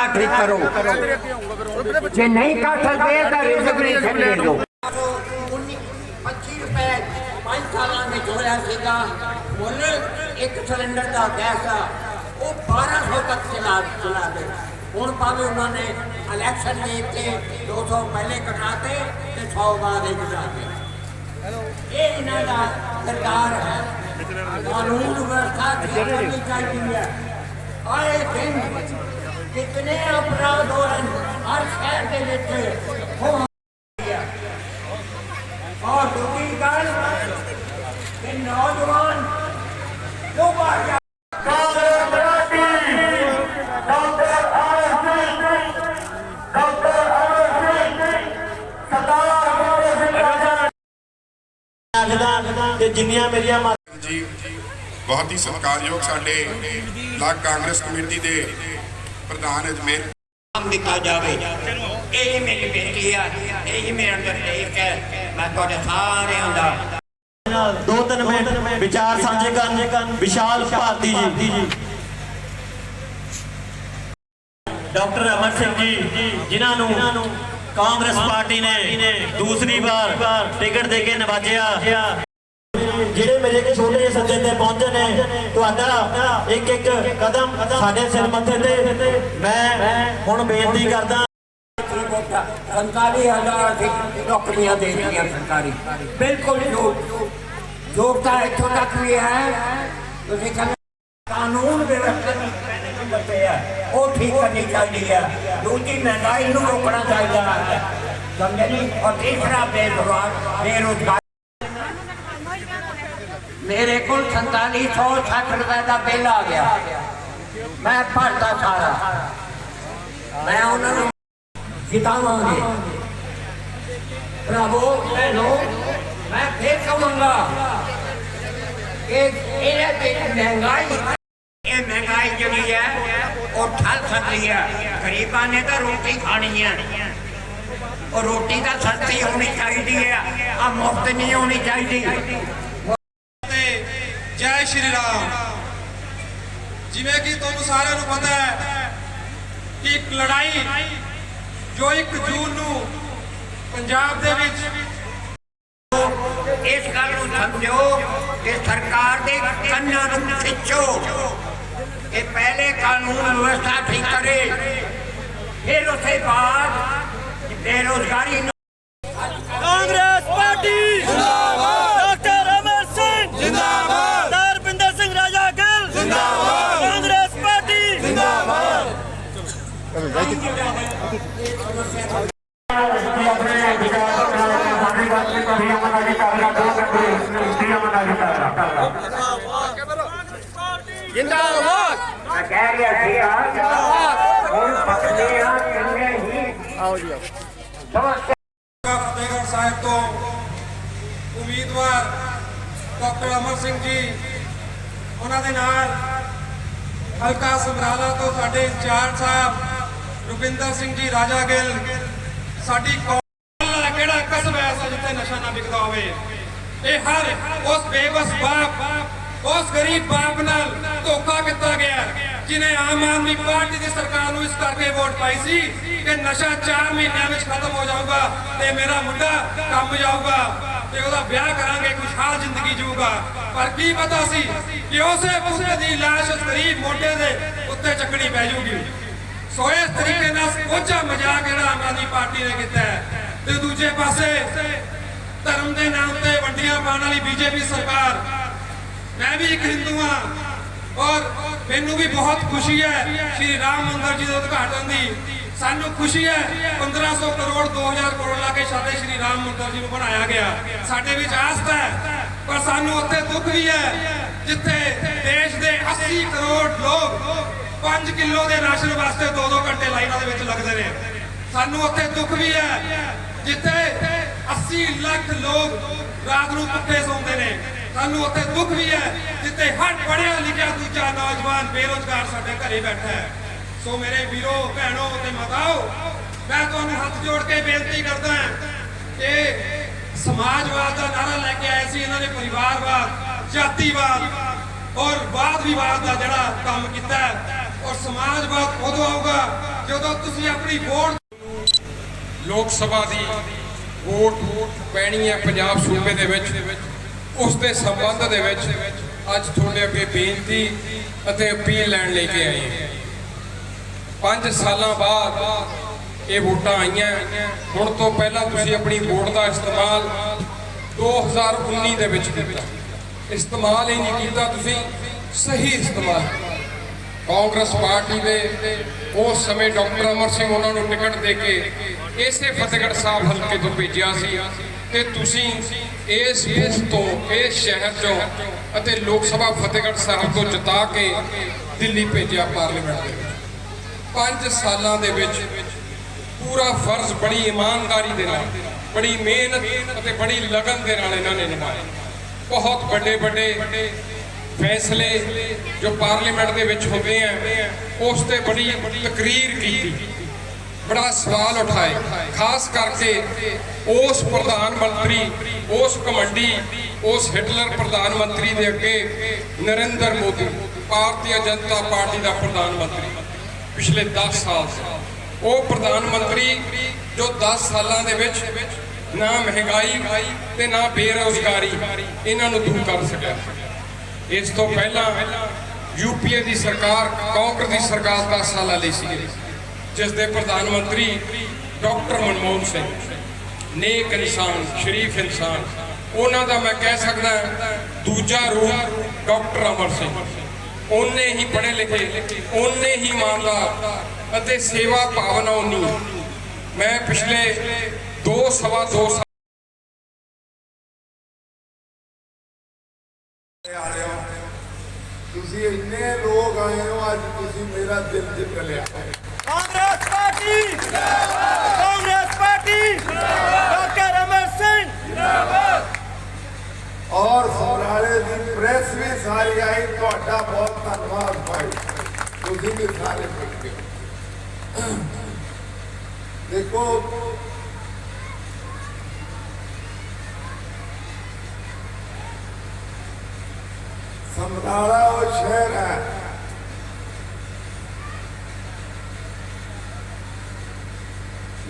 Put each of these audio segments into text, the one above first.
ਵਿਵਸਥਾ ਠੀਕ ਕਰੋ ਜੇ ਨਹੀਂ ਕਰ ਸਕਦੇ ਤਾਂ ਰਿਜ਼ਰਵੇਸ਼ਨ ਦੇ ਦਿਓ 25 ਰੁਪਏ ਪੰਜ ਸਾਲਾਂ ਵਿੱਚ ਹੋਇਆ ਸੀਗਾ ਮੁੱਲ ਇੱਕ ਸਿਲੰਡਰ ਦਾ ਗੈਸ ਆ ਉਹ 1200 ਤੱਕ ਚਲਾ ਚਲਾ ਦੇ ਹੁਣ ਭਾਵੇਂ ਉਹਨਾਂ ਨੇ ਇਲੈਕਸ਼ਨ ਦੇ ਕੇ 200 ਪਹਿਲੇ ਕਟਾਤੇ ਤੇ 100 ਬਾਅਦ ਹੀ ਕਟਾਤੇ ਇਹ ਇਹਨਾਂ ਦਾ ਸਰਕਾਰ ਹੈ ਕਾਨੂੰਨ ਵਿਵਸਥਾ ਠੀਕ ਕਰਨੀ ਚਾਹੀਦੀ ਹੈ ਆਏ کتنے اپراد ہو رہے ہیں ہر شہر کے وچ اور دوسری گل کہ نوجوان جو باہر جا میری جی بہت ہی ستکارਯوگ ساڈے بلاک کانگریس کمیٹی ਪ੍ਰਧਾਨ ਅਜਮੇਰ ਕੰਮ ਦਿੱਤਾ ਜਾਵੇ। ਇਹ ਮੇਰੀ ਬੇਨਤੀ ਹੈ ਇਹ ਮੇਰੇ ਅੰਦਰ ਇੱਕ ਹੈ। ਮੈਂ ਤੁਹਾਡੇ ਸਾਰਿਆਂ ਦਾ। ਨਾਲ ਦੋ ਤਿੰਨ ਮਿੰਟ ਵਿਚਾਰ ਸਾਂਝੇ ਕਰਨ। ਵਿਸ਼ਾਲ ਭਾਰਤੀ ਜੀ। ਡਾਕਟਰ ਅਮਰ ਸਿੰਘ ਜੀ ਜਿਨ੍ਹਾਂ ਨੂੰ ਕਾਂਗਰਸ ਪਾਰਟੀ ਨੇ ਦੂਸਰੀ ਵਾਰ ਟਿਕਟ ਦੇ ਕੇ ਨਵਾਜਿਆ। ਜਿਹੜੇ ਮੇਰੇ ਕੇ ਛੋਟੇ ਜਿਹੇ ਸੱਜਣ ਤੇ ਪਹੁੰਚੇ ਨੇ, ਤੁਹਾਡਾ ਇੱਕ ਇੱਕ ਕਦਮ ਸਾਡੇ ਸਿਰ ਮੱਥੇ ਤੇ ਮੈਂ ਹੁਣ ਬੇਨਤੀ ਕਰਦਾ ਸੰਤਾਲੀ ਹਜ਼ਾਰ ਦੀ ਨੌਕਰੀਆਂ ਦੇ ਦਿੱਤੀਆਂ ਸਰਕਾਰੀ। ਬਿਲਕੁਲ ਜੋ ਯੋਗਤਾ ਇੱਥੋਂ ਤੱਕ ਵੀ ਹੈ। ਤੁਸੀਂ ਕਹਿੰਦੇ ਕਾਨੂੰਨ ਵਿਵਸਥਾ ਦੀ ਪੈਨਲ ਲੱਗੇ ਆ ਉਹ ਠੀਕ ਕਰਨੀ ਚਾਹੀਦੀ ਹੈ। ਦੂਜੀ ਮਹਿੰਗਾਈ ਨੂੰ ਰੋਕਣਾ ਚਾਹੀਦਾ ਹੈ। ਸਮਝੇ ਨਹੀਂ ਔਰ ਤੀਸਰਾ ਬੇਰੁਜ਼ਗਾਰ ਬੇਰੁਜ਼ਗਾਰ ਮੇਰੇ ਕੋਲ 4760 ਰੁਪਏ ਦਾ ਬਿੱਲ ਆ ਗਿਆ ਮੈਂ ਭਰਦਾ ਸਾਰਾ ਮੈਂ ਉਹਨਾਂ ਨੂੰ ਜਿਤਾਵਾਂਗੇ ਭਰਾਵੋ ਭੈਣੋ ਮੈਂ ਫੇਰ ਕਹਾਂਗਾ ਕਿ ਇਹ ਤੇ ਮਹਿੰਗਾਈ ਇਹ ਮਹਿੰਗਾਈ ਜਿਹੜੀ ਹੈ ਉਹ ਠੱਲ ਸਕਦੀ ਹੈ ਗਰੀਬਾਂ ਨੇ ਤਾਂ ਰੋਟੀ ਖਾਣੀ ਹੈ ਉਹ ਰੋਟੀ ਤਾਂ ਸਸਤੀ ਹੋਣੀ ਚਾਹੀਦੀ ਹੈ ਆ ਮੁਫਤ ਨਹੀਂ ਹੋਣੀ ਚਾਹੀਦੀ ਤੇ ਜੈ ਸ਼੍ਰੀ ਰਾਮ। ਜਿਵੇਂ ਕਿ ਤੁਹਾਨੂੰ ਸਾਰਿਆਂ ਨੂੰ ਪਤਾ ਹੈ ਕਿ ਇੱਕ ਲੜਾਈ ਜੋ 1 ਜੂਨ ਨੂੰ ਪੰਜਾਬ ਦੇ ਵਿੱਚ ਇਸ ਗੱਲ ਨੂੰ ਸਮਝੋ ਕਿ ਸਰਕਾਰ ਦੇ ਕੰਨਾਂ ਨੂੰ ਖਿੱਚੋ ਇਹ ਪਹਿਲੇ ਕਾਨੂੰਨ ਵਿਵਸਥਾ ਠੀਕ ਕਰੇ, ਫਿਰ ਉਸੇ ਬਾਅਦ ਬੇਰੋਜ਼ਗਾਰੀ ਉਮੀਦਵਾਰ ਡਾਕਟਰ ਅਮਰ ਸਿੰਘ ਜੀ, ਉਹਨਾਂ ਦੇ ਨਾਲ ਹਲਕਾ ਸਮਰਾਲਾ ਤੋਂ ਸਾਡੇ ਇੰਚਾਰਜ ਸਾਹਿਬ ਰੁਪਿੰਦਰ ਸਿੰਘ ਜੀ, ਰਾਜਾ ਗਿੱਲ। ਸਾਡੀ ਕੌਮ ਕਿਹੜਾ ਕਸਬ ਐਸਾ ਜਿੱਥੇ ਨਸ਼ਾ ਨਾ ਵਿਕਦਾ ਹੋਵੇ? ਇਹ ਹਰ ਉਸ ਬੇਬਸ ਬਾਪ, ਉਸ ਗਰੀਬ ਬਾਪ ਨਾਲ ਧੋਖਾ ਕੀਤਾ ਗਿਆ ਜਿਨੇ ਆਮ ਆਦਮੀ ਪਾਰਟੀ ਦੀ ਸਰਕਾਰ ਨੂੰ ਇਸ ਕਰਕੇ ਵੋਟ ਪਾਈ ਸੀ ਕਿ ਨਸ਼ਾ 4 ਮਹੀਨਿਆਂ ਵਿੱਚ ਖਤਮ ਹੋ ਜਾਊਗਾ ਤੇ ਮੇਰਾ ਮੁੰਡਾ ਕੰਮ ਜਾਊਗਾ। ਤੇ ਉਹਦਾ ਵਿਆਹ ਕਰਾਂਗੇ ਖੁਸ਼ਹਾਲ ਜ਼ਿੰਦਗੀ ਜੀਊਗਾ ਪਰ ਕੀ ਪਤਾ ਸੀ ਕਿ ਉਸੇ ਪੁੱਤ ਦੀ ਲਾਸ਼ ਗਰੀਬ ਮੋਢੇ ਦੇ ਉੱਤੇ ਚੱਕਣੀ ਪੈ ਜਾਊਗੀ ਸੋ ਇਸ ਤਰੀਕੇ ਨਾਲ ਕੋਝਾ ਮਜ਼ਾਕ ਜਿਹੜਾ ਆਮ ਆਦਮੀ ਪਾਰਟੀ ਨੇ ਕੀਤਾ ਹੈ। ਤੇ ਦੂਜੇ ਪਾਸੇ ਧਰਮ ਦੇ ਨਾਮ ਤੇ ਵੰਡੀਆਂ ਪਾਉਣ ਵਾਲੀ ਬੀਜੇਪੀ ਸਰਕਾਰ, ਮੈਂ ਵੀ ਇੱਕ ਹਿੰਦੂ ਹਾਂ ਔਰ ਮੈਨੂੰ ਵੀ ਬਹੁਤ ਖੁਸ਼ੀ ਹੈ ਸ਼੍ਰੀ ਰਾਮ ਮੰਦਿਰ ਜੀ ਦੇ ਉਦਘਾਟਨ ਦੀ। ਸਾਨੂੰ ਖੁਸ਼ੀ ਹੈ 1500 ਕਰੋੜ 2000 ਕਰੋੜ ਲਾ ਕੇ ਸਾਡੇ ਸ਼੍ਰੀ ਰਾਮ ਮੰਦਿਰ ਜੀ ਨੂੰ ਬਣਾਇਆ ਗਿਆ। ਸਾਡੇ ਵਿੱਚ ਆਸਥਾ ਹੈ, ਪਰ ਸਾਨੂੰ ਉੱਥੇ ਦੁੱਖ ਵੀ ਹੈ, ਜਿੱਥੇ ਦੇਸ਼ ਦੇ 80 ਕਰੋੜ ਲੋਕ 5 ਕਿਲੋ ਦੇ ਰਾਸ਼ਨ ਵਾਸਤੇ 2-2 ਘੰਟੇ ਲਾਈਨਾਂ ਦੇ ਵਿੱਚ ਲੱਗਦੇ ਨੇ। ਸਾਨੂੰ ਉੱਥੇ ਦੁੱਖ ਵੀ ਹੈ, ਜਿੱਥੇ 80 ਲੱਖ ਲੋਕ ਰਾਤ ਨੂੰ ਭੁੱਖੇ ਸੌਂਦੇ ਨੇ। ਸਾਨੂੰ ਉੱਥੇ ਦੁੱਖ ਵੀ ਹੈ, ਜਿੱਥੇ ਹਰ ਪੜਿਆ ਲਿਖਿਆ ਦੂਜਾ ਨੌਜਵਾਨ ਬੇਰੋਜ਼ਗਾਰ ਸਾਡੇ ਘਰੇ ਬੈਠਾ ਹੈ। ਸੋ ਮੇਰੇ ਵੀਰੋ, ਭੈਣੋ ਤੇ ਮਾਤਾਓ, ਮੈਂ ਤੁਹਾਨੂੰ ਹੱਥ ਜੋੜ ਕੇ ਬੇਨਤੀ ਕਰਦਾ ਹਾਂ ਕਿ ਸਮਾਜਵਾਦ ਦਾ ਨਾਰਾ ਲੈ ਕੇ ਆਏ ਸੀ ਇਹਨਾਂ ਨੇ, ਪਰਿਵਾਰਵਾਦ, ਜਾਤੀਵਾਦ ਔਰ ਵਾਦ ਵਿਵਾਦ ਦਾ ਜਿਹੜਾ ਕੰਮ ਕੀਤਾ ਔਰ ਸਮਾਜਵਾਦ ਉਦੋਂ ਆਊਗਾ ਜਦੋਂ ਤੁਸੀਂ ਆਪਣੀ ਵੋਟ ਲੋਕ ਸਭਾ ਦੀ ਵੋਟ ਪੈਣੀ ਹੈ ਪੰਜਾਬ ਸੂਬੇ ਦੇ ਵਿੱਚ। ਉਸ ਦੇ ਸੰਬੰਧ ਦੇ ਵਿੱਚ ਅੱਜ ਤੁਹਾਡੇ ਅੱਗੇ ਬੇਨਤੀ ਅਤੇ ਅਪੀਲ ਲੈਣ ਲੈ ਕੇ ਆਏ। ਹਾਂ ਪੰਜ ਸਾਲਾਂ ਬਾਅਦ ਇਹ ਵੋਟਾਂ ਆਈਆਂ। ਹੁਣ ਤੋਂ ਪਹਿਲਾਂ ਤੁਸੀਂ ਆਪਣੀ ਵੋਟ ਦਾ ਇਸਤੇਮਾਲ 2019 ਦੇ ਵਿੱਚ ਕੀਤਾ। ਇਸਤੇਮਾਲ ਹੀ ਨਹੀਂ ਕੀਤਾ ਤੁਸੀਂ, ਸਹੀ ਇਸਤੇਮਾਲ। ਕਾਂਗਰਸ ਪਾਰਟੀ ਦੇ ਉਸ ਸਮੇਂ ਡਾਕਟਰ ਅਮਰ ਸਿੰਘ ਉਹਨਾਂ ਨੂੰ ਟਿਕਟ ਦੇ ਕੇ ਇਸੇ ਫਤਿਹਗੜ੍ਹ ਸਾਹਿਬ ਹਲਕੇ ਤੋਂ ਭੇਜਿਆ ਸੀ ਤੇ ਤੁਸੀਂ ਇਸ ਬੂਥ ਤੋਂ, ਇਸ ਸ਼ਹਿਰ ਚੋਂ ਅਤੇ ਲੋਕ ਸਭਾ ਫਤਿਹਗੜ੍ਹ ਸਾਹਿਬ ਤੋਂ ਜਿਤਾ ਕੇ ਦਿੱਲੀ ਭੇਜਿਆ ਪਾਰਲੀਮੈਂਟ ਦੇ ਵਿੱਚ। ਪੰਜ ਸਾਲਾਂ ਦੇ ਵਿੱਚ ਪੂਰਾ ਫਰਜ਼ ਬੜੀ ਇਮਾਨਦਾਰੀ ਦੇ ਨਾਲ, ਬੜੀ ਮਿਹਨਤ ਅਤੇ ਬੜੀ ਲਗਨ ਦੇ ਨਾਲ ਇਹਨਾਂ ਨੇ ਨਿਭਾਇਆ ਬਹੁਤ ਵੱਡੇ ਵੱਡੇ ਫੈਸਲੇ ਜੋ ਪਾਰਲੀਮੈਂਟ ਦੇ ਵਿੱਚ ਹੁੰਦੇ ਆ, ਉਸ ਤੇ ਬੜੀ ਤਕਰੀਰ ਕੀਤੀ। ਬੜਾ ਸਵਾਲ ਉਠਾਏ। ਖਾਸ ਕਰਕੇ ਉਸ ਪ੍ਰਧਾਨ ਮੰਤਰੀ, ਉਸ ਕਮੰਡੀ ਉਸ ਹਿਟਲਰ ਪ੍ਰਧਾਨ ਮੰਤਰੀ ਦੇ ਅੱਗੇ ਨਰਿੰਦਰ ਮੋਦੀ, ਭਾਰਤੀ ਜਨਤਾ ਪਾਰਟੀ ਦਾ ਪ੍ਰਧਾਨ ਮੰਤਰੀ। ਪਿਛਲੇ 10 ਸਾਲ ਤੋਂ ਉਹ ਪ੍ਰਧਾਨ ਮੰਤਰੀ ਜੋ 10 ਸਾਲਾਂ ਦੇ ਵਿੱਚ ਨਾ ਮਹਿੰਗਾਈ ਤੇ ਨਾ ਬੇਰੋਜ਼ਗਾਰੀ ਇਹਨਾਂ ਨੂੰ ਦੂਰ ਕਰ ਸਕਿਆ। ਇਸ ਤੋਂ ਪਹਿਲਾਂ ਯੂਪੀਏ ਦੀ ਸਰਕਾਰ, ਕਾਂਗਰਸ ਦੀ ਸਰਕਾਰ 10 ਸਾਲਾਂ ਲਈ ਸੀ ਜਿਸ ਦੇ ਪ੍ਰਧਾਨ ਮੰਤਰੀ ਡਾਕਟਰ ਮਨਮੋਹਨ ਸਿੰਘ ਨੇਕ ਇਨਸਾਨ, ਸ਼ਰੀਫ ਇਨਸਾਨ। ਉਹਨਾਂ ਦਾ ਮੈਂ ਕਹਿ ਸਕਦਾ ਦੂਜਾ ਰੂਪ ਡਾਕਟਰ ਅਮਰ ਸਿੰਘ। ਉਹਨੇ ਹੀ ਪੜ੍ਹੇ ਲਿਖੇ ਉਹਨੇ ਹੀ ਇਮਾਨਦਾਰ ਅਤੇ ਸੇਵਾ ਭਾਵਨਾ ਉਨੀ ਮੈਂ ਪਿਛਲੇ 2 ਸਵਾ 2 ਸਾਲ ਆਏ ਹੋ। ਤੁਸੀਂ ਇੰਨੇ ਲੋਕ ਆਏ ਹੋ ਅੱਜ ਤੁਸੀਂ ਮੇਰਾ ਦਿਲ ਜਿੱਤ ਲਿਆ। Congress party! Congress party! Doctor Amar Singh! ਔਰ ਸਮਰਾਲੇ ਦੀ ਪ੍ਰੈਸ ਵੀ ਸਾਰੀ ਆਈ ਤੁਹਾਡਾ ਬਹੁਤ ਧੰਨਵਾਦ ਭਾਈ ਤੁਸੀਂ ਵੀ ਸਾਰੇ ਬੈਠੇ ਹੋ ਦੇਖੋ ਸਮਰਾਲਾ ਉਹ ਸ਼ਹਿਰ ਹੈ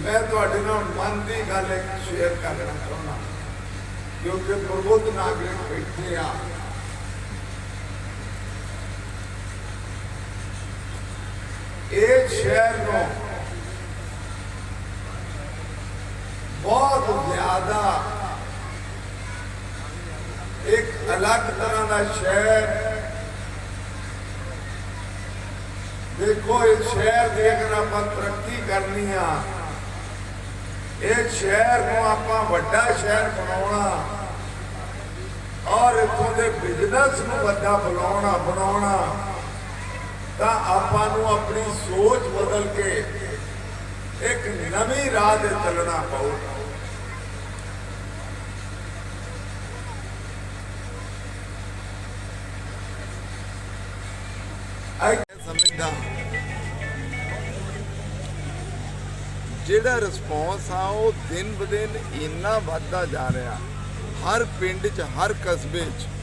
ਮੈਂ ਤੁਹਾਡੇ ਨਾਲ ਮਨ ਦੀ ਗੱਲ ਇੱਕ ਸ਼ੇਅਰ ਕਰਨਾ ਚਾਹੁੰਦਾ ਕਿਉਂਕਿ ਪ੍ਰਬੁੱਧ ਨਾਗਰਿਕ ਬੈਠੇ ਆ ਇਹ ਸ਼ਹਿਰ ਨੂੰ ਬਹੁਤ ਜ਼ਿਆਦਾ ਇੱਕ ਅਲੱਗ ਤਰ੍ਹਾਂ ਦਾ ਸ਼ਹਿਰ ਦੇਖੋ ਇਹ ਸ਼ਹਿਰ ਦੀ ਅਗਰ ਆਪਾਂ ਤਰੱਕੀ ਕਰਨੀ ਆ ਇਹ ਸ਼ਹਿਰ ਨੂੰ ਆਪਾਂ ਵੱਡਾ ਸ਼ਹਿਰ ਬਣਾਉਣਾ ਔਰ ਇੱਥੋਂ ਦੇ ਬਿਜ਼ਨਸ ਨੂੰ ਵੱਡਾ ਬਣਾਉਣਾ ਬਣਾਉਣਾ ਤਾਂ ਆਪਾਂ ਨੂੰ ਆਪਣੀ ਸੋਚ ਬਦਲ ਕੇ ਇੱਕ ਨਵੀਂ ਰਾਹ ਤੇ ਚੱਲਣਾ ਪਊ। ਆਈ ਸਮਝਦਾ ਜਿਹੜਾ ਰਿਸਪੌਂਸ ਆ, ਉਹ ਦਿਨ ਬ ਦਿਨ ਇੰਨਾ ਵੱਧਦਾ ਜਾ ਰਿਹਾ। ਹਰ ਪਿੰਡ 'ਚ, ਹਰ ਕਸਬੇ 'ਚ।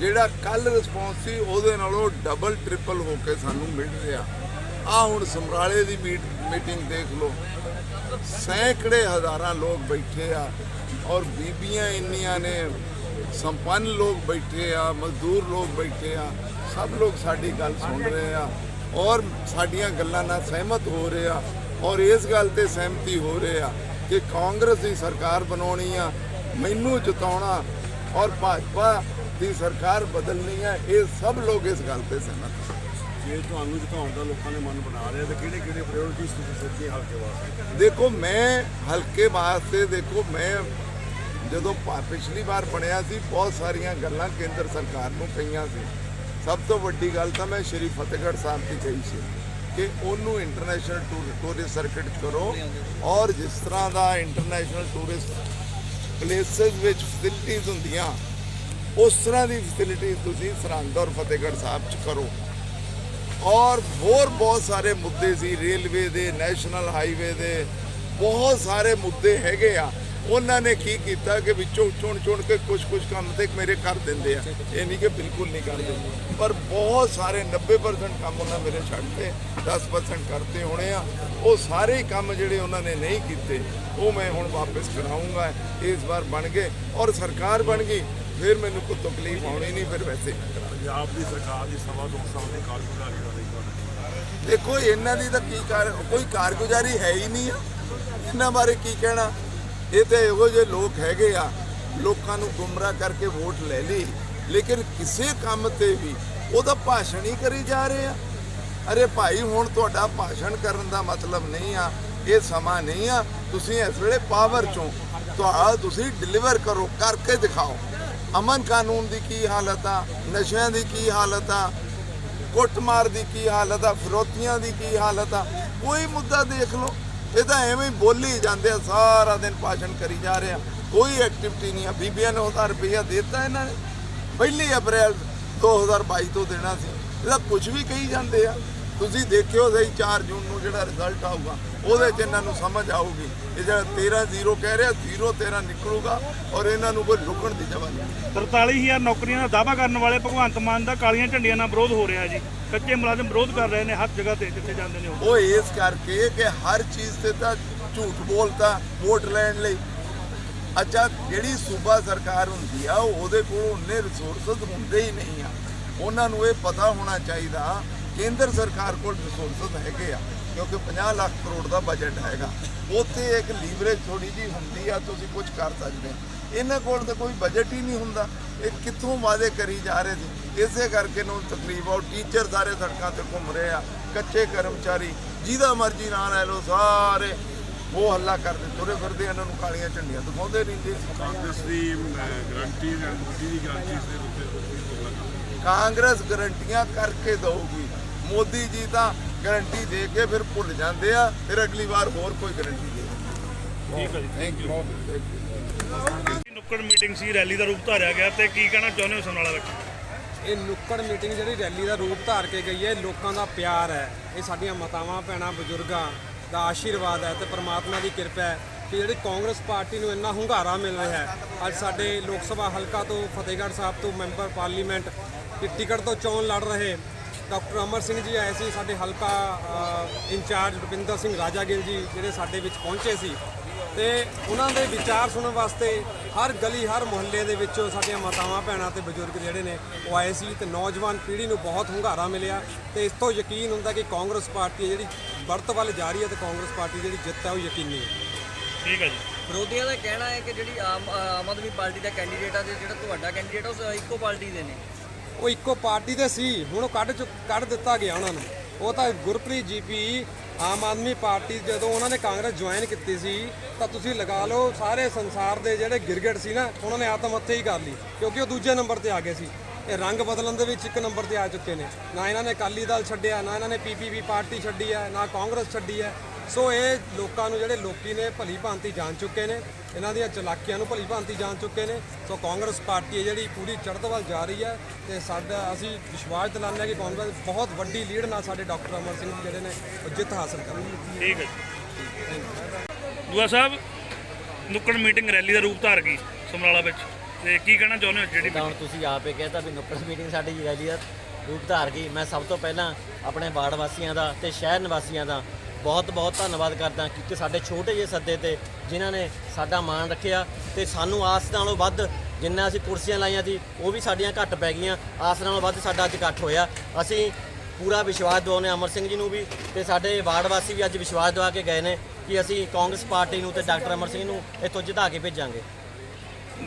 ਜਿਹੜਾ ਕੱਲ ਰਿਸਪੌਂਸ ਸੀ, ਉਹਦੇ ਨਾਲੋਂ ਡਬਲ ਟ੍ਰਿਪਲ ਹੋ ਕੇ ਸਾਨੂੰ ਮਿਲ ਰਿਹਾ। ਆ ਹੁਣ ਸਮਰਾਲੇ ਦੀ ਮੀਟਿੰਗ ਦੇਖ ਲਓ। ਸੈਂਕੜੇ ਹਜ਼ਾਰਾਂ ਲੋਕ ਬੈਠੇ ਆ ਔਰ ਬੀਬੀਆਂ ਇੰਨੀਆਂ ਨੇ, ਸੰਪੰਨ ਲੋਕ ਬੈਠੇ ਆ, ਮਜ਼ਦੂਰ ਲੋਕ ਬੈਠੇ ਆ, ਸਭ ਲੋਕ ਸਾਡੀ ਗੱਲ ਸੁਣ ਰਹੇ ਆ ਔਰ ਸਾਡੀਆਂ ਗੱਲਾਂ ਨਾਲ ਸਹਿਮਤ ਹੋ ਰਹੇ ਆ ਔਰ ਇਸ ਗੱਲ ਤੇ ਸਹਿਮਤੀ ਹੋ ਰਹੇ ਆ ਕਿ ਕਾਂਗਰਸ ਦੀ ਸਰਕਾਰ ਬਣਾਉਣੀ ਆ, ਮੈਨੂੰ ਜਿਤਾਉਣਾ ਔਰ ਭਾਜਪਾ ਦੀ ਸਰਕਾਰ ਬਦਲਣੀ ਆ ਇਹ ਸਭ ਲੋਕ ਇਸ ਗੱਲ ਤੇ ਸਹਿਮਤ ਆ ਜੇ ਤੁਹਾਨੂੰ ਜਿਤਾਉਣ ਦਾ ਲੋਕਾਂ ਨੇ ਮਨ ਬਣਾ ਲਿਆ ਤੇ ਕਿਹੜੇ ਕਿਹੜੇ ਪ੍ਰਾਇੋਰਟੀਜ਼ ਤੁਸੀਂ ਸੋਚੀਆਂ ਹਲਕੇ ਵਾਸਤੇ? ਦੇਖੋ ਮੈਂ ਹਲਕੇ ਵਾਸਤੇ ਦੇਖੋ ਮੈਂ ਜਦੋਂ ਪ- ਪਿਛਲੀ ਵਾਰ ਬਣਿਆ ਸੀ ਬਹੁਤ ਸਾਰੀਆਂ ਗੱਲਾਂ ਕੇਂਦਰ ਸਰਕਾਰ ਨੂੰ ਕਹੀਆਂ ਸੀ। ਸਭ ਤੋਂ ਵੱਡੀ ਗੱਲ ਤਾਂ ਮੈਂ ਸ਼੍ਰੀ ਫਤਿਹਗੜ੍ਹ ਸਾਹਿਬ ਦੀ ਕਹੀ ਸੀ ਕਿ ਉਹਨੂੰ ਇੰਟਰਨੈਸ਼ਨਲ ਟੂਰਿਸਟ ਸਰਕਟ ਕਰੋ ਔਰ ਜਿਸ ਤਰ੍ਹਾਂ ਦਾ ਇੰਟਰਨੈਸ਼ਨਲ ਟੂਰਿਸਟ ਪਲੇਸਸ ਵਿੱਚ ਫੈਸਿਲਿਟੀਆਂ ਹੁੰਦੀਆਂ ਉਸ ਤਰ੍ਹਾਂ ਦੀ ਫੈਸਿਲਿਟੀ ਤੁਸੀਂ ਸਰਹੰਦ ਔਰ ਫਤਿਹਗੜ੍ਹ ਸਾਹਿਬ 'ਚ ਕਰੋ। ਔਰ ਹੋਰ ਬਹੁਤ ਸਾਰੇ ਮੁੱਦੇ ਸੀ, ਰੇਲਵੇ ਦੇ ਨੈਸ਼ਨਲ ਹਾਈਵੇ ਦੇ, ਬਹੁਤ ਸਾਰੇ ਮੁੱਦੇ ਹੈਗੇ ਆ। ਉਹਨਾਂ ਨੇ ਕੀ ਕੀਤਾ ਕਿ ਵਿੱਚੋਂ ਚੁਣ ਚੁਣ ਕੇ ਕੁਝ ਕੁਝ ਕੰਮ ਤੇ ਮੇਰੇ ਕਰ ਦਿੰਦੇ ਆ। ਇਹ ਨਹੀਂ ਕਿ ਬਿਲਕੁਲ ਨਹੀਂ ਕਰਦੇ। ਪਰ ਬਹੁਤ ਸਾਰੇ 90% ਕੰਮ ਉਹਨਾਂ ਮੇਰੇ ਛੱਡਤੇ 10% ਕਰਤੇ ਹੋਣੇ ਆ। ਉਹ ਸਾਰੇ ਕੰਮ ਜਿਹੜੇ ਉਹਨਾਂ ਨੇ ਨਹੀਂ ਕੀਤੇ ਉਹ ਮੈਂ ਹੁਣ ਵਾਪਸ ਕਰਾਉਂਗਾ ਇਸ ਵਾਰ ਬਣ ਗਏ ਔਰ ਸਰਕਾਰ ਬਣ ਗਈ ਫਿਰ ਮੈਨੂੰ ਕੋਈ ਤਕਲੀਫ ਆਉਣੀ ਨਹੀਂ ਫਿਰ ਵੈਸੇ ਪੰਜਾਬ ਦੀ ਸਰਕਾਰ ਦੀ ਸਵਾ ਦੋ ਸਾਲ ਦੀ ਕਾਰਗੁਜ਼ਾਰੀ ਦਾ ਦੇਖੋ ਦੇਖੋ ਇਹਨਾਂ ਦੀ ਤਾਂ ਕੀ ਕਾਰ ਕੋਈ ਕਾਰਗੁਜ਼ਾਰੀ ਹੈ ਹੀ ਨਹੀਂ ਇਹਨਾਂ ਬਾਰੇ ਕੀ ਕਹਿਣਾ? ਇਹ ਤੇ ਇਹੋ ਜਿਹੇ ਲੋਕ ਹੈਗੇ ਆ, ਲੋਕਾਂ ਨੂੰ ਗੁੰਮਰਾਹ ਕਰਕੇ ਵੋਟ ਲੈ ਲਈ, ਲੇਕਿਨ ਕਿਸੇ ਕੰਮ ਤੇ ਵੀ ਉਹਦਾ ਭਾਸ਼ਣ ਹੀ ਕਰੀ ਜਾ ਰਹੇ ਆ। ਅਰੇ ਭਾਈ, ਹੁਣ ਤੁਹਾਡਾ ਭਾਸ਼ਣ ਕਰਨ ਦਾ ਮਤਲਬ ਨਹੀਂ ਆ, ਇਹ ਸਮਾਂ ਨਹੀਂ ਆ, ਤੁਸੀਂ ਇਸ ਵੇਲੇ ਪਾਵਰ ਚੋਂ ਤੁਹਾਡਾ ਤੁਸੀਂ ਡਿਲੀਵਰ ਕਰੋ, ਕਰਕੇ ਦਿਖਾਓ। ਅਮਨ ਕਾਨੂੰਨ ਦੀ ਕੀ ਹਾਲਤ ਆ, ਨਸ਼ਿਆਂ ਦੀ ਕੀ ਹਾਲਤ ਆ, ਕੁੱਟਮਾਰ ਦੀ ਕੀ ਹਾਲਤ ਆ, ਫਰੋਤੀਆਂ ਦੀ ਕੀ ਹਾਲਤ ਆ, ਕੋਈ ਮੁੱਦਾ ਦੇਖ ਲਓ। ਇਹ ਤਾਂ ਐਵੇਂ ਹੀ ਬੋਲੀ ਜਾਂਦੇ ਆ, ਸਾਰਾ ਦਿਨ ਭਾਸ਼ਣ ਕਰੀ ਜਾ ਰਹੇ ਆ। ਕੋਈ ਐਕਟੀਵਿਟੀ ਨਹੀਂ ਆ। ਬੀਬੀਆਂ ਨੂੰ 1000 ਰੁਪਇਆ ਦਿੱਤਾ ਇਹਨਾਂ ਨੇ। ਪਹਿਲੀ ਅਪ੍ਰੈਲ 2022 ਤੋਂ ਦੇਣਾ ਸੀ। ਇਹਦਾ ਕੁਝ ਵੀ ਕਹੀ ਜਾਂਦੇ ਆ। ਤੁਸੀਂ ਦੇਖਿਓ ਸਹੀ 4 ਜੂਨ ਨੂੰ ਜਿਹੜਾ ਰਿਜ਼ਲਟ ਆਊਗਾ ਉਹਦੇ 'ਚ ਇਹਨਾਂ ਨੂੰ ਸਮਝ ਆਊਗੀ। ਇਹ ਜਿਹੜਾ 13 ਜ਼ੀਰੋ ਕਹਿ ਰਿਹਾ ਜ਼ੀਰੋ 13 ਨਿਕਲੂਗਾ ਔਰ ਇਹਨਾਂ ਨੂੰ ਕੋਈ ਰੁਕਣ ਦੀ ਜਗ੍ਹਾ ਨਹੀਂ। 43000 ਨੌਕਰੀਆਂ ਦਾ ਦਾਅਵਾ ਕਰਨ ਵਾਲੇ ਭਗਵੰਤ ਮਾਨ ਦਾ ਕਾਲੀਆਂ ਝੰਡੀਆਂ ਨਾਲ ਵਿਰੋਧ ਹੋ ਰਿਹਾ ਜੀ। ਕੱਚੇ ਮੁਲਾਜ਼ਮ ਵਿਰੋਧ ਕਰ ਰਹੇ ਨੇ ਹਰ ਜਗ੍ਹਾ ਤੇ ਜਿੱਥੇ ਜਾਂਦੇ ਨੇ ਉਹ। ਇਸ ਕਰਕੇ ਕਿ ਹਰ ਚੀਜ਼ ਤੇ ਤਾਂ ਝੂਠ ਬੋਲਦਾ ਵੋਟ ਲੈਣ ਲਈ। ਅੱਛਾ ਜਿਹੜੀ ਸੂਬਾ ਸਰਕਾਰ ਹੁੰਦੀ ਆ ਉਹ- ਉਹਦੇ ਕੋਲ ਉਹਨੇ ਰਿਸੋਰਸਸ ਹੁੰਦੇ ਹੀ ਨਹੀਂ ਆ। ਉਹਨਾਂ ਨੂੰ ਇਹ ਪਤਾ ਹੋਣਾ ਚਾਹੀਦਾ ਕੇਂਦਰ ਸਰਕਾਰ ਕੋਲ ਰਿਸੋਰਸਸ ਹੈਗੇ ਆ ਕਿਉਂਕਿ 50 ਲੱਖ ਕਰੋੜ ਦਾ ਬਜਟ ਹੈਗਾ। ਉੱਥੇ ਇੱਕ ਲੀਵਰੇਜ ਥੋੜੀ ਜੀ ਹੁੰਦੀ ਆ ਤੁਸੀਂ ਕੁਝ ਕਰ ਸਕਦੇ। ਇਹਨਾਂ ਕੋਲ ਤਾਂ ਕੋਈ ਬਜਟ ਹੀ ਨਹੀਂ ਹੁੰਦਾ। ਇਹ ਕਿੱਥੋਂ ਵਾਅਦੇ ਕਰੀ ਜਾ ਰਹੇ ਸੀ? ਇਸੇ ਕਰਕੇ ਨੂੰ ਤਕਲੀਫ ਆ ਉਹ ਟੀਚਰ ਸਾਰੇ ਸੜਕਾਂ ਤੇ ਘੁੰਮ ਰਹੇ ਆ ਕੱਚੇ ਕਰਮਚਾਰੀ ਜਿਹਦਾ ਮਰਜ਼ੀ ਨਾਂ ਲੈ ਲਓ ਸਾਰੇ ਉਹ ਹੱਲਾ ਕਰਦੇ ਤੁਰੇ ਫਿਰਦੇ ਇਹਨਾਂ ਨੂੰ ਕਾਲੀਆਂ ਝੰਡੀਆਂ ਦਿਖਾਉਂਦੇ ਰਹਿੰਦੇ ਕਾਂਗਰਸ ਦੀ ਗਰੰਟੀ ਮੋਦੀ ਦੀ ਗਰੰਟੀ ਦੇ ਉੱਤੇ ਕਾਂਗਰਸ ਗਰੰਟੀਆਂ ਕਰਕੇ ਦਊਗੀ। ਮੋਦੀ ਜੀ ਤਾਂ ਗਰੰਟੀ ਦੇ ਕੇ ਫਿਰ ਭੁੱਲ ਜਾਂਦੇ ਆ ਫਿਰ ਅਗਲੀ ਵਾਰ ਹੋਰ ਕੋਈ ਗਰੰਟੀ ਦੇ ਠੀਕ ਹੈ ਜੀ ਥੈਂਕ ਯੂ ਨੁੱਕੜ ਮੀਟਿੰਗ ਸੀ ਰੈਲੀ ਦਾ ਰੂਪ ਧਾਰਿਆ ਗਿਆ ਤੇ ਕੀ ਕਹਿਣਾ ਚਾਹੁੰਦੇ ਹੋ ਸਮਰਾਲਾ ਵਿੱਚ ਇਹ ਨੁੱਕੜ ਮੀਟਿੰਗ ਜਿਹੜੀ ਰੈਲੀ ਦਾ ਰੂਪ ਧਾਰ ਕੇ ਗਈ ਹੈ ਇਹ ਲੋਕਾਂ ਦਾ ਪਿਆਰ ਹੈ। ਇਹ ਸਾਡੀਆਂ ਮਾਤਾਵਾਂ ਭੈਣਾਂ ਬਜ਼ੁਰਗਾਂ ਦਾ ਆਸ਼ੀਰਵਾਦ ਹੈ ਤੇ ਪ੍ਰਮਾਤਮਾ ਦੀ ਕਿਰਪਾ ਹੈ ਕਿ ਜਿਹੜੀ ਕਾਂਗਰਸ ਪਾਰਟੀ ਨੂੰ ਇੰਨਾ ਹੁੰਗਾਰਾ ਮਿਲ ਰਿਹਾ ਹੈ। ਅੱਜ ਸਾਡੇ ਲੋਕ ਸਭਾ ਹਲਕਾ ਤੋਂ ਫਤਿਹਗੜ੍ਹ ਸਾਹਿਬ ਤੋਂ ਮੈਂਬਰ ਪਾਰਲੀਮੈਂਟ ਟਿਕਟ ਤੋਂ ਚੋਣ ਲੜ ਰਹੇ। ਡਾਕਟਰ ਅਮਰ ਸਿੰਘ ਜੀ ਆਏ ਸੀ ਸਾਡੇ ਹਲਕਾ ਇੰਚਾਰਜ ਰੁਪਿੰਦਰ ਸਿੰਘ ਰਾਜਾਗਿਲ ਜੀ ਜਿਹੜੇ ਸਾਡੇ ਵਿੱਚ ਪਹੁੰਚੇ ਸੀ। ਤੇ ਉਹਨਾਂ ਦੇ ਵਿਚਾਰ ਸੁਣਨ ਵਾਸਤੇ ਹਰ ਗਲੀ ਹਰ ਮੁਹੱਲੇ ਦੇ ਵਿੱਚੋਂ ਸਾਡੀਆਂ ਮਾਤਾਵਾਂ ਭੈਣਾਂ ਤੇ ਬਜ਼ੁਰਗ ਜਿਹੜੇ ਨੇ ਉਹ ਆਏ ਸੀ ਤੇ ਨੌਜਵਾਨ ਪੀੜ੍ਹੀ ਨੂੰ ਬਹੁਤ ਹੁੰਗਾਰਾ ਮਿਲਿਆ ਤੇ ਇਸ ਤੋਂ ਯਕੀਨ ਹੁੰਦਾ ਕਿ ਕਾਂਗਰਸ ਪਾਰਟੀ ਜਿਹੜੀ ਵਰਤ ਵੱਲ ਜਾ ਰਹੀ ਹੈ ਤੇ ਕਾਂਗਰਸ ਪਾਰਟੀ ਜਿਹੜੀ ਜਿੱਤ ਹੈ ਉਹ ਯਕੀਨੀ ਹੈ। ਠੀਕ ਹੈ ਜੀ। ਵਿਰੋਧੀਆਂ ਦਾ ਕਹਿਣਾ ਹੈ ਕਿ ਜਿਹੜੀ ਆਮ ਆਮ ਆਦਮੀ ਪਾਰਟੀ ਦਾ ਕੈਂਡੀਡੇਟ ਆ ਤੇ ਜਿਹੜਾ ਤੁਹਾਡਾ ਕੈਂਡੀਡੇਟ ਆ ਉਹ ਇੱਕੋ ਪਾਰਟੀ ਦੇ ਨੇ। ਉਹ ਇੱਕੋ ਪਾਰਟੀ ਦੇ ਸੀ, ਹੁਣ ਉਹ ਕੱਢ ਚੁੱਕ- ਕੱਢ ਦਿੱਤਾ ਗਿਆ ਉਹਨਾਂ ਨੂੰ। ਉਹ ਤਾਂ ਗੁਰਪ੍ਰੀਤ ਜੀਪੀ ਆਮ ਆਦਮੀ ਪਾਰਟੀ ਜਦੋਂ ਉਹਨਾਂ ਨੇ ਕਾਂਗਰਸ ਜੁਆਇਨ ਕੀਤੀ ਸੀ, ਤਾਂ ਤੁਸੀਂ ਲਗਾ ਲਓ ਸਾਰੇ ਸੰਸਾਰ ਦੇ ਜਿਹੜੇ ਗਿਰਗਿਟ ਸੀ ਨਾ, ਉਹਨਾਂ ਨੇ ਆਤਮ ਹੱਤੇ ਹੀ ਕਰ ਲਈ, ਕਿਉਂਕਿ ਉਹ ਦੂਜੇ ਨੰਬਰ ਤੇ ਆ ਗਏ ਸੀ। ਇਹ ਰੰਗ ਬਦਲਣ ਦੇ ਵਿੱਚ ਇੱਕ ਨੰਬਰ ਤੇ ਆ ਚੁੱਕੇ ਨੇ। ਨਾ ਇਹਨਾਂ ਨੇ ਅਕਾਲੀ ਦਲ ਛੱਡਿਆ, ਨਾ ਇਹਨਾਂ ਨੇ ਪੀਪੀਪੀ ਪਾਰਟੀ ਛੱਡੀ ਹੈ, ਨਾ ਕਾਂਗਰਸ ਛੱਡੀ ਹੈ। ਸੋ ਇਹ ਲੋਕਾਂ ਨੂੰ ਜਿਹੜੇ ਲੋਕੀ ਨੇ ਭਲੀ ਭਾਂਤੀ ਜਾਣ ਚੁੱਕੇ ਨੇ ਇਹਨਾਂ ਦੀਆਂ ਚਲਾਕੀਆਂ ਨੂੰ ਭਲੀ ਭਾਂਤੀ ਜਾਣ ਚੁੱਕੇ ਨੇ। ਸੋ ਕਾਂਗਰਸ ਪਾਰਟੀ ਹੈ ਜਿਹੜੀ ਪੂਰੀ ਚੜ੍ਹਤ ਵੱਲ ਜਾ ਰਹੀ ਹੈ ਤੇ ਸਾਡਾ ਅਸੀਂ ਵਿਸ਼ਵਾਸ ਦਿਲਾਉਂਦੇ ਹਾਂ ਕਿ ਕਾਂਗਰਸ ਬਹੁਤ ਵੱਡੀ ਲੀਡ ਨਾਲ ਸਾਡੇ ਡਾਕਟਰ ਅਮਰ ਸਿੰਘ ਜੀ ਜਿਹੜੇ ਨੇ ਉਹ ਜਿੱਤ ਹਾਸਲ ਕਰਨਗੇ ਠੀਕ ਹੈ ਜੀ। ਦੂਆ ਸਾਹਿਬ ਨੁੱਕੜ ਮੀਟਿੰਗ ਰੈਲੀ ਦਾ ਰੂਪ ਧਾਰ ਗਈ ਸਮਰਾਲਾ ਵਿੱਚ? ਤੇ ਕੀ ਕਹਿਣਾ ਚਾਹੁੰਦੇ ਹੋ ਜਿਹੜੀ ਤਾਂ ਹੁਣ ਤੁਸੀਂ ਆਪੇ ਕਹਿਤਾ ਵੀ ਨੁੱਕੜ ਮੀਟਿੰਗ ਸਾਡੀ ਰੈਲੀ ਦਾ ਰੂਪ ਧਾਰ ਗਈ ਮੈਂ ਸਭ ਤੋਂ ਪਹਿਲਾਂ ਆਪਣੇ ਵਾਰਡ ਵਾਸੀਆਂ ਦਾ ਤੇ ਸ਼ਹਿਰ ਨਿਵਾਸੀਆਂ ਦਾ ਬਹੁਤ ਬਹੁਤ ਧੰਨਵਾਦ ਕਰਦਾ ਕਿ ਸਾਡੇ ਛੋਟੇ ਜਿਹੇ ਸੱਦੇ ਤੇ ਜਿਨ੍ਹਾਂ ਨੇ ਸਾਡਾ ਮਾਣ ਰੱਖਿਆ ਤੇ ਸਾਨੂੰ ਆਸ ਨਾਲੋਂ ਵੱਧ ਜਿੰਨਾ ਅਸੀਂ ਕੁਰਸੀਆਂ ਲਾਈਆਂ ਸੀ, ਉਹ ਵੀ ਸਾਡੀਆਂ ਘੱਟ ਪੈ ਗਈਆਂ। ਆਸ ਨਾਲੋਂ ਵੱਧ ਸਾਡਾ ਅੱਜ ਇਕੱਠ ਹੋਇਆ। ਅਸੀਂ ਪੂਰਾ ਵਿਸ਼ਵਾਸ ਦਿਵਾਉਂਦੇ ਅਮਰ ਸਿੰਘ ਜੀ ਨੂੰ ਵੀ ਤੇ ਸਾਡੇ ਵਾਰਡ ਵਾਸੀ ਵੀ ਅੱਜ ਵਿਸ਼ਵਾਸ ਦਿਵਾ ਕੇ ਗਏ ਨੇ ਕਿ ਅਸੀਂ ਕਾਂਗਰਸ ਪਾਰਟੀ ਨੂੰ ਤੇ ਡਾਕਟਰ ਅਮਰ ਸਿੰਘ ਨੂੰ ਇੱਥੋਂ ਜਿਤਾ ਕੇ ਭੇਜਾਂਗੇ।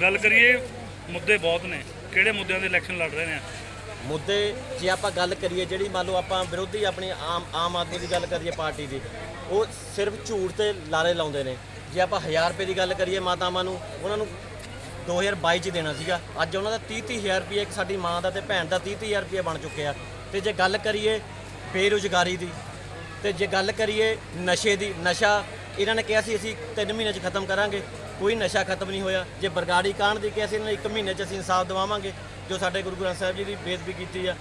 ਗੱਲ ਕਰੀਏ, ਮੁੱਦੇ ਬਹੁਤ ਨੇ। ਕਿਹੜੇ ਮੁੱਦਿਆਂ ਦੇ ਇਲੈਕਸ਼ਨ ਲੜ ਰਹੇ ਨੇ? ਮੁੱਦੇ, ਜੇ ਆਪਾਂ ਗੱਲ ਕਰੀਏ ਜਿਹੜੀ ਮੰਨ ਲਓ ਆਪਾਂ ਵਿਰੋਧੀ ਆਪਣੀ ਆਮ ਆਮ ਆਦਮੀ ਦੀ ਗੱਲ ਕਰੀਏ ਪਾਰਟੀ ਦੀ, ਉਹ ਸਿਰਫ ਝੂਠ ਤੇ ਲਾਰੇ ਲਾਉਂਦੇ ਨੇ। ਜੇ ਆਪਾਂ 1000 ਰੁਪਏ ਦੀ ਗੱਲ ਕਰੀਏ ਮਾਤਾਵਾਂ ਨੂੰ, ਉਹਨਾਂ ਨੂੰ 2022 ਚ ਦੇਣਾ ਸੀਗਾ। ਅੱਜ ਉਹਨਾਂ ਦਾ 30 30000 ਰੁਪਏ ਇੱਕ ਸਾਡੀ ਮਾਂ ਦਾ ਤੇ ਭੈਣ ਦਾ 30 30000 ਰੁਪਏ ਬਣ ਚੁੱਕਿਆ ਤੇ ਜੇ ਗੱਲ ਕਰੀਏ ਬੇਰੁਜ਼ਗਾਰੀ ਦੀ, ਤੇ ਜੇ ਗੱਲ ਕਰੀਏ ਨਸ਼ੇ ਦੀ, ਨਸ਼ਾ ਇਹਨਾਂ ਨੇ ਕਿਹਾ ਸੀ ਅਸੀਂ 3 ਮਹੀਨੇ 'ਚ ਖਤਮ ਕਰਾਂਗੇ, ਕੋਈ ਨਸ਼ਾ ਖਤਮ ਨਹੀਂ ਹੋਇਆ। ਜੇ ਬਰਗਾੜੀ ਕਾਂਡ ਦੀ ਕਿਹਾ ਸੀ ਇਹਨਾਂ ਨੇ 1 ਮਹੀਨੇ 'ਚ ਅਸੀਂ ਇਨਸਾਫ ਦਿਵਾਵਾਂਗੇ। ਜੋ ਸਾਡੇ ਗੁਰੂ ਗ੍ਰੰਥ ਸਾਹਿਬ ਜੀ ਦੀ ਬੇਇੱਜ਼ਤੀ ਕੀਤੀ ਆ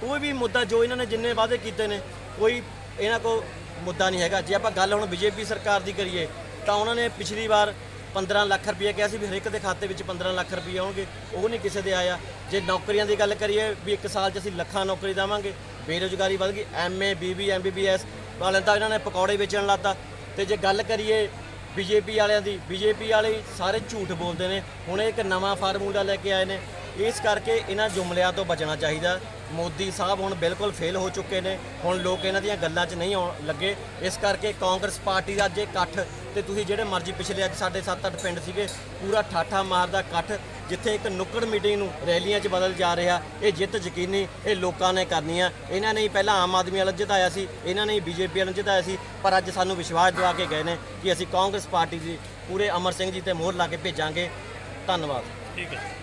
ਕੋਈ ਵੀ ਮੁੱਦਾ ਜੋ ਇਹਨਾਂ ਨੇ ਜਿੰਨੇ ਵਾਅਦੇ ਕੀਤੇ ਨੇ, ਕੋਈ ਇਹਨਾਂ ਕੋ ਮੁੱਦਾ ਨਹੀਂ ਹੈਗਾ। ਜੇ ਆਪਾਂ ਗੱਲ ਹੁਣ ਬੀਜੇਪੀ ਸਰਕਾਰ ਦੀ ਕਰੀਏ, ਤਾਂ ਉਹਨਾਂ ਨੇ ਪਿਛਲੀ ਵਾਰ 15 ਲੱਖ ਰੁਪਏ ਕਿਹਾ ਸੀ ਵੀ ਹਰ ਇੱਕ ਦੇ ਖਾਤੇ ਵਿੱਚ 15 ਲੱਖ ਰੁਪਏ ਆਉਣਗੇ, ਉਹ ਨਹੀਂ ਕਿਸੇ ਦੇ ਆਇਆ। ਜੇ ਨੌਕਰੀਆਂ ਦੀ ਗੱਲ ਕਰੀਏ, ਵੀ ਇੱਕ ਸਾਲ 'ਚ ਅਸੀਂ ਲੱਖਾਂ ਨੌਕਰੀ ਦੇਵਾਂਗੇ, ਬੇਰੁਜ਼ਗਾਰੀ ਵੱਧ ਗਈ ਐਮਏ ਬੀਬੀ ਐਮਬੀਬੀਐਸ ਵਾਲਿਆਂ ਤਾਂ ਇਹਨਾਂ ਨੇ ਪਕੌੜੇ ਵੇਚਣ ਲੱਤਾ। ਤੇ ਜੇ ਗੱਲ ਕਰੀਏ ਬੀਜੇਪੀ ਵਾਲਿਆਂ ਦੀ, ਬੀਜੇਪੀ ਵਾਲੇ ਸਾਰੇ ਝੂਠ ਬੋਲਦੇ ਨੇ। ਹੁਣ ਇੱਕ ਨਵਾਂ ਫਾਰਮੂਲਾ ਲੈ ਕੇ ਆਏ ਨੇ। ਇਸ ਕਰਕੇ ਇਹਨਾਂ ਜੁਮਲਿਆਂ ਤੋਂ ਬਚਣਾ ਚਾਹੀਦਾ। ਮੋਦੀ ਸਾਹਿਬ ਹੁਣ ਬਿਲਕੁਲ ਫੇਲ ਹੋ ਚੁੱਕੇ ਨੇ। ਹੁਣ ਲੋਕ ਇਹਨਾਂ ਦੀਆਂ ਗੱਲਾਂ 'ਚ ਨਹੀਂ ਆਉਣ ਲੱਗੇ। ਇਸ ਕਰਕੇ ਕਾਂਗਰਸ ਪਾਰਟੀ ਦਾ ਅੱਜ ਇਕੱਠ ਤੇ ਤੁਸੀਂ ਜਿਹੜੇ ਮਰਜ਼ੀ ਪਿਛਲੇ ਅੱਜ ਸਾਡੇ 7-8 ਪਿੰਡ ਸੀਗੇ, ਪੂਰਾ ਠਾਠਾ ਮਾਰਦਾ ਇਕੱਠ, ਜਿੱਥੇ ਇੱਕ ਨੁੱਕੜ ਮੀਟਿੰਗ ਨੂੰ ਰੈਲੀਆਂ 'ਚ ਬਦਲ ਜਾ ਰਿਹਾ। ਇਹ ਜਿੱਤ ਯਕੀਨੀ ਇਹ ਲੋਕਾਂ ਨੇ ਕਰਨੀ ਆ। ਇਹਨਾਂ ਨੇ ਹੀ ਪਹਿਲਾਂ ਆਮ ਆਦਮੀ ਵਾਲਾ ਜਿਤਾਇਆ ਸੀ, ਇਹਨਾਂ ਨੇ ਹੀ ਬੀਜੇਪੀ ਵਾਲਾ ਜਿਤਾਇਆ ਸੀ, ਪਰ ਅੱਜ ਸਾਨੂੰ ਵਿਸ਼ਵਾਸ ਦਿਵਾ ਕੇ ਗਏ ਨੇ ਕਿ ਅਸੀਂ ਕਾਂਗਰਸ ਪਾਰਟੀ ਦੀ ਪੂਰੇ ਅਮਰ ਸਿੰਘ ਜੀ ਤੇ ਮੋਹਰ ਲਾ ਕੇ ਭੇਜਾਂਗੇ। ਧੰਨਵਾਦ। ਠੀਕ ਹੈ।